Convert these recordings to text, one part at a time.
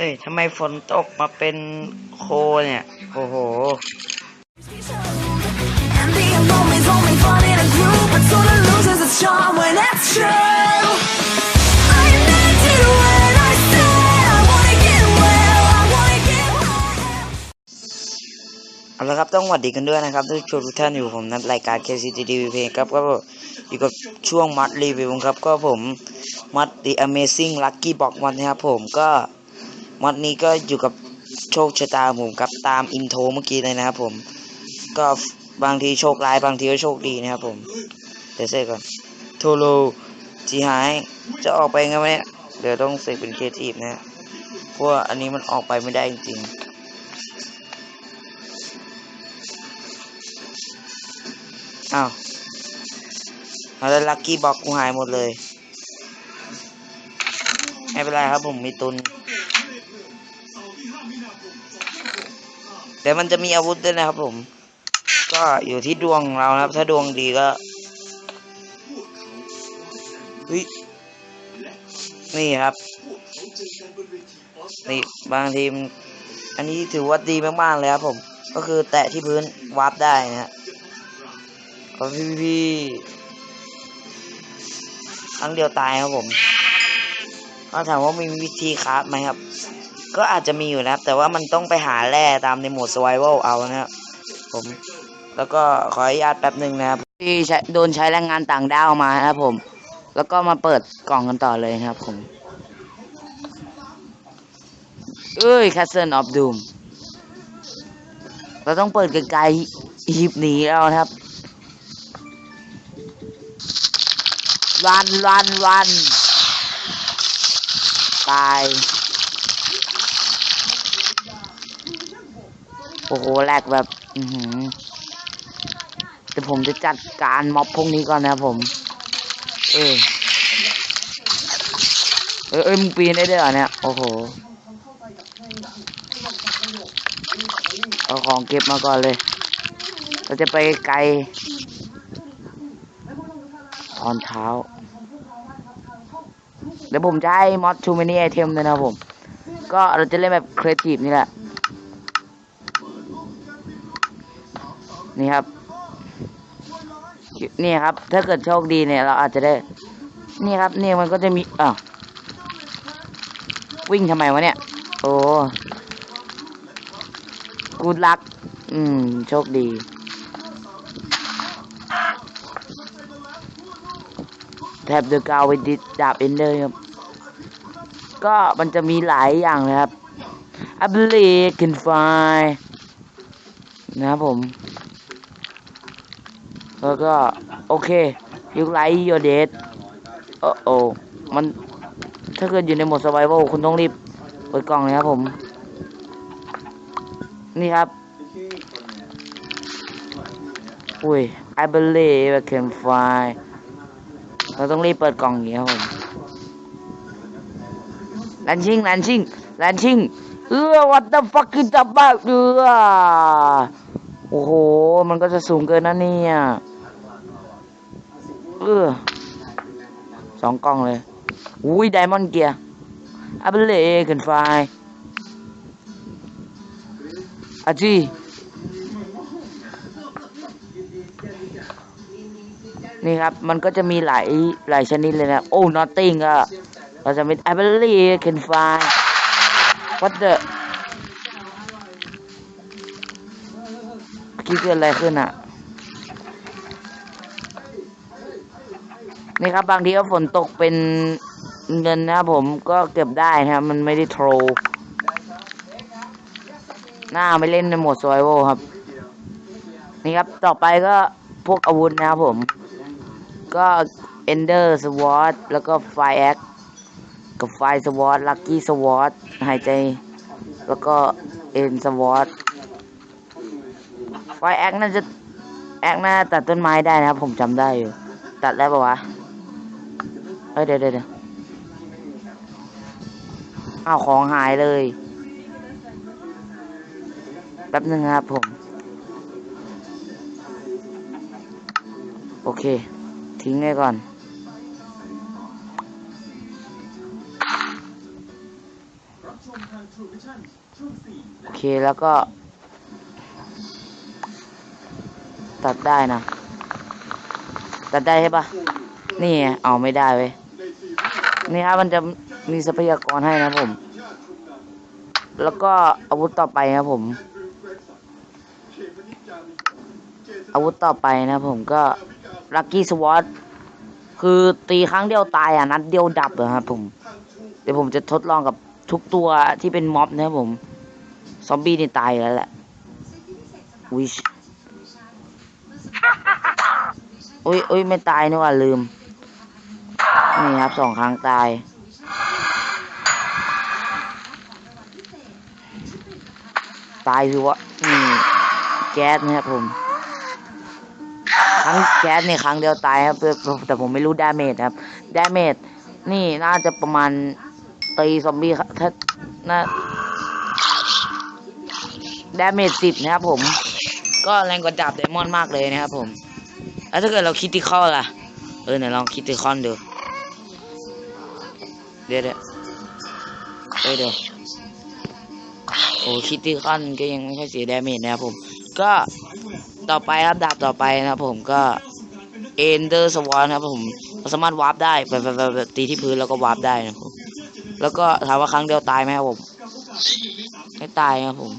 อ้ยทำไมฝนตกมาเป็นโคเนี่ย โอ้โห And being lonely's only fun in a group, but sort of loses its charm when it's true. I meant it when I said I wanna get well, I wanna get high. เอาละครับ ต้องหวัดดีกันด้วยนะครับทุกชมทุกท่านอยู่ผมนัดรายการ KCTV เพลงครับก็อยู่กับช่วงมัดรีวิวครับ ก็ผมมัด The Amazing Lucky Box มันนะครับผมก็ มัดนี้ก็อยู่กับโชคชะตาผมครับตามอินโทรเมื่อกี้เลยนะครับผม ก็บางทีโชคร้ายบางทีก็โชคดีนะครับผมเดี๋ยวเสกก่อนโทโลจีหายจะออกไปไงวะเนี่ยเดี๋ยวต้องเสกเป็นเคทีฟนะฮะเพราะอันนี้มันออกไปไม่ได้จริงๆอ้าวเอาแล้วลัคกี้บ็อกกูหายหมดเลย ไม่เป็นไรครับผมมีตุน เดี๋ยวมันจะมีอาวุธด้วยนะครับผม ก็อยู่ที่ดวงเรานะครับ ถ้าดวงดีก็นี่ครับ นี่บางทีม อันนี้ถือว่าดีมากๆเลยครับผม ก็คือแตะที่พื้นวาร์ปได้นะฮะขอพี่พี่ครั้งเดียวตายครับผมเขาถามว่ามีวิธีคราฟไหมครับ ก็อาจจะมีอยู่นะครับ แต่ว่ามันต้องไปหาแร่ตามในโหมด survival เอานะครับผมแล้วก็ขออนุญาตแป๊บหนึ่งนะครับ ที่ใช้โดนใช้แรงงานต่างด้าวมานะครับผม แล้วก็มาเปิดกล่องกันต่อเลยครับผมเอ้ย Castle of Doom เราต้องเปิดไกลๆหีบหนีแล้วครับรันรันรันตาย โอ้โหแหลกแบบอือหือเดี๋ยวผมจะจัดการม็อบพวกนี้ก่อนนะผม เออ เออเอ้ยมึงปีนได้ด้วยเหรอเนี่ย โอ้โหเอาของเก็บมาก่อนเลย เราจะไปไกลตอนเช้า เดี๋ยวผมจะให้มอดชูมินี่ไอเทมด้วยนะผม ก็เราจะเล่นแบบครีเอทีฟนี่แหละ นี่ครับ นี่ครับ ถ้าเกิดโชคดีเนี่ย เราอาจจะได้ นี่ครับ นี่มันก็จะมีอะวิ่งทำไมวะเนี่ย โอ้กูรัก อืม โชคดี แทบเดอะกาวไปดิดาบเอนเดอร์ครับ ก็มันจะมีหลายอย่างเลยครับ a b l i c can fly นะครับผม แล้วก็ โอเคยุคไลท์โยเดสโอ้โอมันถ้าเกิดอยู่ในโหมด survival คุณต้องรีบเปิดกล่องเลยครับผม นี่ครับ อุ้ย I believe I can fly เราต้องรีบเปิดกล่องอย่างเงี้ยครับผมแลนชิงแลนชิงแลนชิงเออ what the fuck is that about เออโอ้โห มันก็จะสูงเกินนะเนี่ย เออสองกล่องเลย อุ้ยไดมอนด์เกียร์อัปเล่ขึ้นไฟอาจีนี่ครับ มันก็จะมีหลายหลายชนิดเลยนะ โอ้ nothing อะเราจะเป็น ability can find what the คิดเกิดอะไรขึ้นอะ นี่ครับบางทีก็ฝนตกเป็นเงินนะครับผมก็เก็บได้นะครับ มันไม่ได้โทรหน้าไม่เล่นในโหมด survival ครับ นี่ครับต่อไปก็พวกอาวุธนะครับผม ก็ Ender Sword แล้วก็ Fire Axe กับ Fire Sword Lucky Sword หายใจ แล้วก็ End Sword Fire Axe น่าจะแอคน่าตัดต้นไม้ได้นะครับผมจำได้อยู่ ตัดได้ปะวะ เอ้ยเดี๋ยวเดี๋ยวเอาของหายเลย แป๊บนึงครับผม โอเค ทิ้งไว้ก่อน โอเคแล้วก็ ตัดได้นะ ตัดได้ใช่ปะนี่ไงเอาไม่ได้เว้ย นี่ครับมันจะมีทรัพยากรให้นะผม แล้วก็อาวุธต่อไปครับผม อาวุธต่อไปนะผมก็ลั c กี้สวอตคือตีครั้งเดียวตายอะนัดเดียวดับเหรอครับผม เดี๋ยวผมจะทดลองกับทุกตัวที่เป็นม็อบนะครับผม ซอมบี้นี่ตายแล้วแหละวิชอุ้ยอุ้ยไม่ตายนี่ว่าลืม นี่ครับสองครั้งตาย ตายคือว่านี่แก๊สนะครับผม ครั้งแก๊สนี่ครั้งเดียวตายครับ แต่ผมไม่รู้ดาเมจครับดาเมจนี่น่าจะประมาณตีซอมบี้ครับถ้าน่าดาเมจสิบนะครับผม ก็แรงกว่าดาบไดมอนด์มากเลยนะครับผม แล้วถ้าเกิดเราคิดติคอลล่ะ เออไหนลองคิดติคอนดู เดี๋ยวเดี๋ยวเอ้ยเดี๋ยวโอ้คิดติคอนก็ยังไม่ค่อยเสียดาเมจนะครับผม ก็ต่อไปครับดาบต่อไปนะครับผมก็เอนเดอร์สวอนครับผมเราสามารถวาร์ปได้แบบแบบตีที่พื้นแล้วก็วาร์ปได้นะครับผมแล้วก็ถามว่าครั้งเดียวตายไหมครับผมไม่ตายครับผม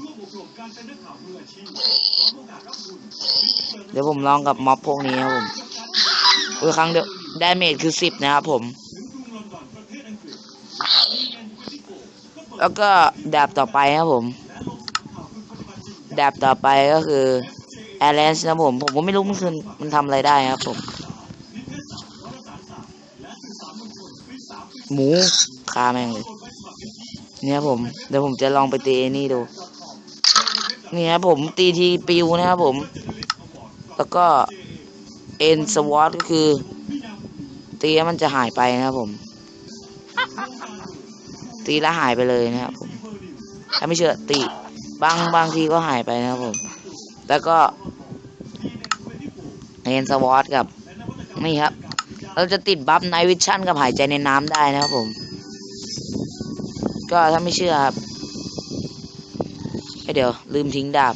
เดี๋ยวผมลองกับม็อบพวกนี้ครับผมเออครั้งเดียวดาเมจคือสิบนะครับผม แล้วก็ดาบต่อไปครับผม ดาบต่อไปก็คือแอร n น e นะผม ผมก็ไม่รู้มันคือมันทำอะไรได้ครับผม หมูคาแม่งเลยเนี่ยผม เดี๋ยวผมจะลองไปตีนี่ดู นี่ครับผมตีทีปิวนะครับผม แล้วก็เอ็นสวอตก็คือตีมันจะหายไปนะครับผม ตีแล้วหายไปเลยนะครับผมถ้าไม่เชื่อตีบางบางทีก็หายไปนะครับผม แล้วก็เอ็นสวอตกับนี่ครับ เราจะติดบัฟไนวิชั่นกับหายใจในน้ำได้นะครับผม ก็ถ้าไม่เชื่อครับเอ้ยเดี๋ยว ลืมทิ้งดาบ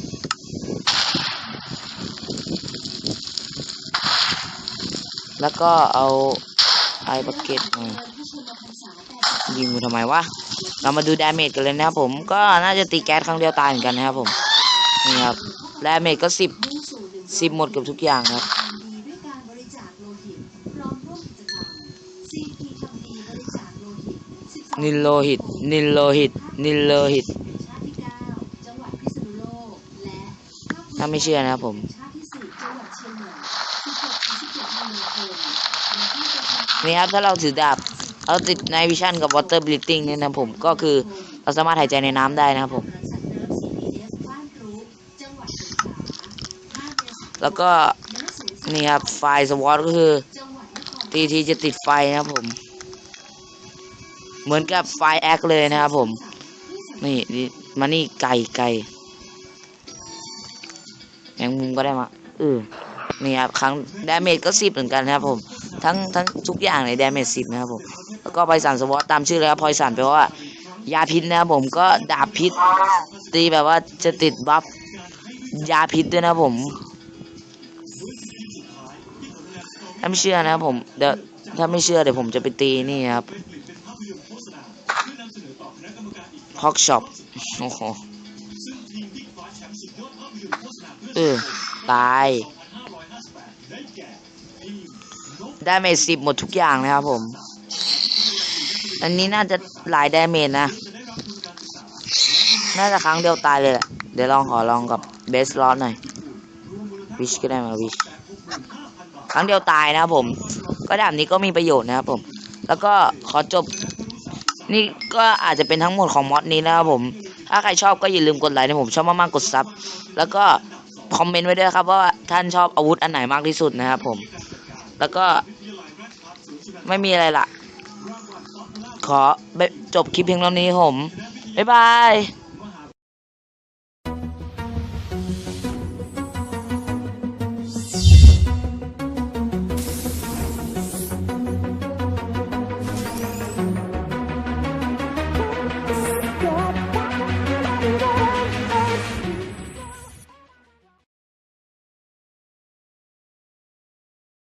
แล้วก็เอาไอบักเก็ตมา ยิงกูทำไมวะเรามาดูดาเมจกันเลยนะครับผมก็น่าจะตีแก๊สครั้งเดียวตายเหมือนกันนะครับผมนี่ครับดาเมจก็สิบสิบหมดกับทุกอย่างครับนิลโลหิต นิลโลหิต นิลโลหิต ถ้าไม่เชื่อนะครับผม นี่ครับถ้าเราถือดาบ เราติดในวิชั่นกับวอเตอร์บลิตติ้งเนี่ยนะผมก็คือเราสามารถหายใจในน้ำได้นะครับผม แล้วก็นี่ครับไฟสวอตก็คือทีทีจะติดไฟนะครับผม เหมือนกับไฟแอคเลยนะครับผม นี่นี่มานี่ไก่ไก่แมงมุมก็ได้มาเออนี่ครับครั้งดาเมจก็สิบเหมือนกันนะครับผม ทั้งทั้งทุกอย่างในดาเมจสิบนะครับผม ก็ไพสันสวอตตามชื่อเลยครับพอยสันแปลว่า ยาพิษนะครับผมก็ดาบพิษ ตีแบบว่าจะติดบัฟยาพิษด้วยนะครับผมถ้าไม่เชื่อนะครับผมเดี๋ยวถ้าไม่เชื่อเดี๋ยวผมจะไปตีนี่ครับฮอกช็อปโอ้โหเออตาย ได้เมสิบหมดทุกอย่างนะครับผม อันนี้น่าจะหลายดาเมจนะ น่าจะครั้งเดียวตายเลยแหละ เดี๋ยวลองขอลองกับเบสลอตหน่อย วิชก็ได้มาวิช ครั้งเดียวตายนะครับผม ก็ดาบนี้ก็มีประโยชน์นะครับผม แล้วก็ขอจบ นี่ก็อาจจะเป็นทั้งหมดของมอดนี้นะครับผม ถ้าใครชอบก็อย่าลืมกดไลค์นะผม ชอบมากๆกดซับ แล้วก็คอมเมนต์ไว้ด้วยครับว่าท่านชอบอาวุธอันไหนมากที่สุดนะครับผม แล้วก็ไม่มีอะไรละ ขอจบคลิปเพียงเท่านี้ผม บ๊ายบาย